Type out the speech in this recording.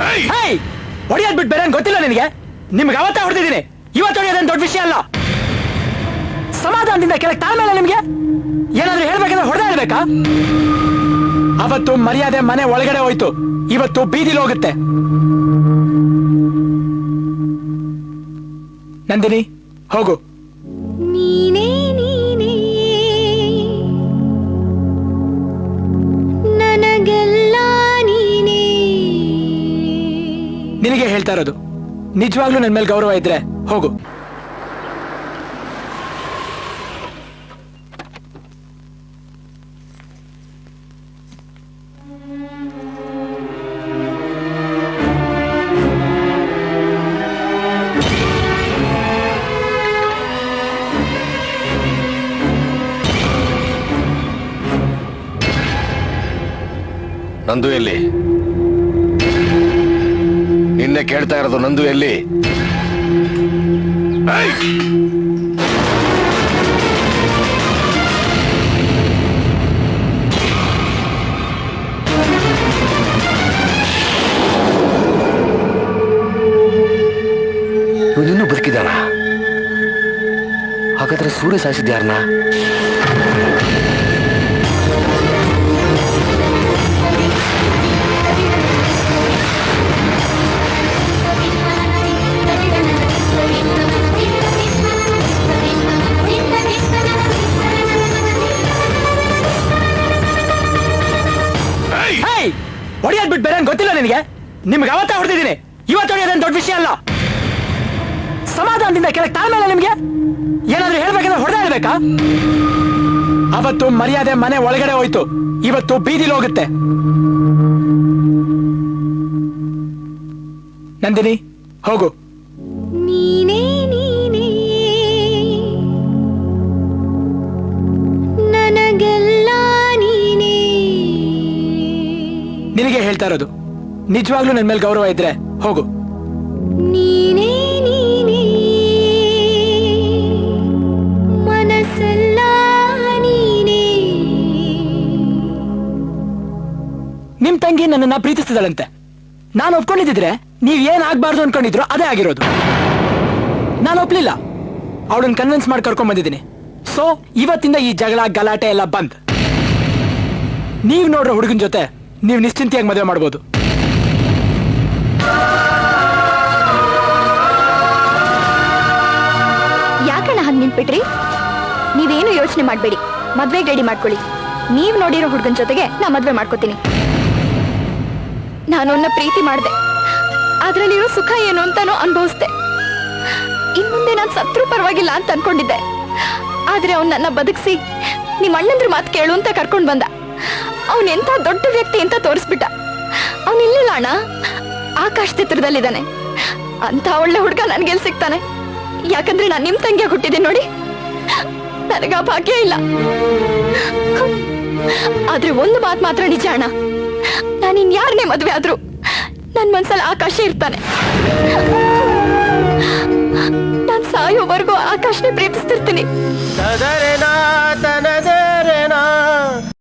ಹೇಯ್ ಹೊಡಿಯೋದ್ ಬಿಟ್ಟು ಬೇರೆ ಗೊತ್ತಿಲ್ಲ ನಿನಗೆ? ನಿಮ್ಗೆ ಅವತ್ತೇ ಹೊಡೆದಿದ್ದೀನಿ. ಇವತ್ತು ಹೊಡೆಯೋದೇನು ದೊಡ್ಡ ವಿಷಯ ಅಲ್ಲ. ಸಮಾಧಾನದಿಂದ ಕೆಳಗೆ ತಾಳ್ಮೆ ಇಲ್ಲ ನಿಮ್ಗೆ? ಏನಾದ್ರೂ ಹೇಳ್ಬೇಕಂದ್ರೆ ಹೊಡೆದ ಹೇಳ್ಬೇಕಾ ಅವತ್ತು ಮರ್ಯಾದೆ ಮನೆ ಒಳಗಡೆ ಹೋಯ್ತು. ಇವತ್ತು ಬೀದಿಲಿ ಹೋಗುತ್ತೆ. ನಂದಿನಿ, ಹೋಗು. ನಿನಗೆ ಹೇಳ್ತಾ ಇರೋದು. ನಿಜವಾಗ್ಲೂ ನನ್ನ ಮೇಲೆ ಗೌರವ ಇದ್ರೆ ಹೋಗು. ನಂದು ಎಲ್ಲಿ? ನಿನ್ನೆ ಕೇಳ್ತಾ ಇರೋದು ನಂದು ಎಲ್ಲಿ! ಇವನಿನ್ನೂ ಬದುಕಿದಾನ ಹಾಗಾದ್ರೆ ಸೂರ್ಯ ಸಾಯಿಸಿದ್ಯಾರನ್ನ ಹೊಡಿಯೋದ್ ಬಿಟ್ಟು ಬೇರೆ ಗೊತ್ತಿಲ್ಲ ನಿನಗೆ? ನಿಮ್ಗೆ ಅವತ್ತ ಹೊಡೆದಿದ್ದೀನಿ. ಇವತ್ತು ಹೊಡೆಯೋದೇನು ದೊಡ್ಡ ವಿಷಯ ಅಲ್ಲ. ಸಮಾಧಾನದಿಂದ ಕೆಳಗೆ ತಾಳ್ಮೆ ಅಲ್ಲ ನಿಮ್ಗೆ? ಏನಾದ್ರೂ ಹೇಳ್ಬೇಕಂದ್ರೆ ಹೊಡೆದ ಹೇಳ್ಬೇಕಾ ಅವತ್ತು ಮರ್ಯಾದೆ ಮನೆ ಒಳಗಡೆ ಹೋಯ್ತು. ಇವತ್ತು ಬೀದಿಲಿ ಹೋಗುತ್ತೆ. ನಂದಿನಿ, ಹೋಗು. ಹೇಳ್ತಾ ಇರೋದು. ನಿಜವಾಗ್ಲೂ ನನ್ನ ಮೇಲೆ ಗೌರವ ಇದ್ರೆ ಹೋಗು. ನೀನೇ ನೀನೇ. ಮನಸ್ಸೆಲ್ಲ ನೀನೇ. ನಿಮ್ ತಂಗಿ ನನ್ನನ್ನ ಪ್ರೀತಿಸ್ತಿದ್ದಾಳಂತೆ. ನಾನು ಒಪ್ಕೊಂಡಿದ್ರೆ ನೀವ್ ಏನ್ ಆಗ್ಬಾರ್ದು ಅನ್ಕೊಂಡಿದ್ರು ಅದೇ ಆಗಿರೋದು. ನಾನು ಒಪ್ಲಿಲ್ಲ. ಅವಳನ್ನ ಕನ್ವಿನ್ಸ್ ಮಾಡಿ ಕರ್ಕೊಂಡ್ ಬಂದಿದ್ದೀನಿ. ಸೊ ಇವತ್ತಿಂದ ಈ ಜಗಳ ಗಲಾಟೆ ಎಲ್ಲ ಬಂದ್. ನೀವ್ ನೋಡ್ರ ಹುಡುಗನ ಜೊತೆ ನೀವ್ ನಿಶ್ಚಿಂತೆಯಾಗಿ ಮದುವೆ ಮಾಡ್ಬೋದು. ಯಾಕಣ್ಣ ಹಂಗ್ ನಿಂತ್ಬಿಟ್ರಿ? ನೀವೇನು ಯೋಚನೆ ಮಾಡಬೇಡಿ. ಮದ್ವೆಗೆ ರೆಡಿ ಮಾಡ್ಕೊಳ್ಳಿ. ನೀವ್ ನೋಡಿರೋ ಹುಡುಗನ ಜೊತೆಗೆ ನಾ ಮದ್ವೆ ಮಾಡ್ಕೋತೀನಿ. ನಾನು ಅನ್ನ ಪ್ರೀತಿ ಮಾಡಿದೆ. ಅದ್ರಲ್ಲಿರೋ ಸುಖ ಏನು ಅಂತಾನು ಅನುಭವಿಸ್ದೆ. ಇನ್ ಮುಂದೆ ನಾನು ಸತ್ರು ಪರವಾಗಿಲ್ಲ ಅಂತ ಅನ್ಕೊಂಡಿದ್ದೆ. ಆದ್ರೆ ಅವ್ನ್ ನನ್ನ ಬದುಕಿಸಿ ನಿಮ್ಮ ಅಣ್ಣಂದ್ರ ಮಾತು ಕೇಳು ಅಂತ ಕರ್ಕೊಂಡ್ ಬಂದ. ಅವನ್ ಎಂತ ದೊಡ್ಡ ವ್ಯಕ್ತಿ ಅಂತ ತೋರಿಸ್ಬಿಟ್ಟ. ಅವನ್ ಇಲ್ಲಿಲ್ಲ ಅಣ್ಣ. ಆಕಾಶ ಚಿತ್ರದಲ್ಲಿದ್ದಾನೆ. ಅಂತ ಒಳ್ಳೆ ಹುಡುಗ ನನ್ಗೆಲ್ ಸಿಗ್ತಾನೆ? ಯಾಕಂದ್ರೆ ನಾನ್ ನಿಮ್ ತಂಗಿಯ ಹುಟ್ಟಿದ್ದೀನಿ ನೋಡಿ. ನನಗ ಭಾಗ್ಯ ಇಲ್ಲ. ಆದ್ರೆ ಒಂದು ಮಾತು ಮಾತ್ರ ನಿಜ ಅಣ್ಣ. ನಾನು ಇನ್ಯಾರನೇ ಮದ್ವೆ ಆದ್ರು ನನ್ ಮನ್ಸಲ್ಲಿ ಆಕಾಶ ಇರ್ತಾನೆ. ನಾನ್ ಸಾಯೋವರೆಗೂ ಆಕಾಶನೇ ಪ್ರೀತಿಸ್ತಿರ್ತೀನಿ.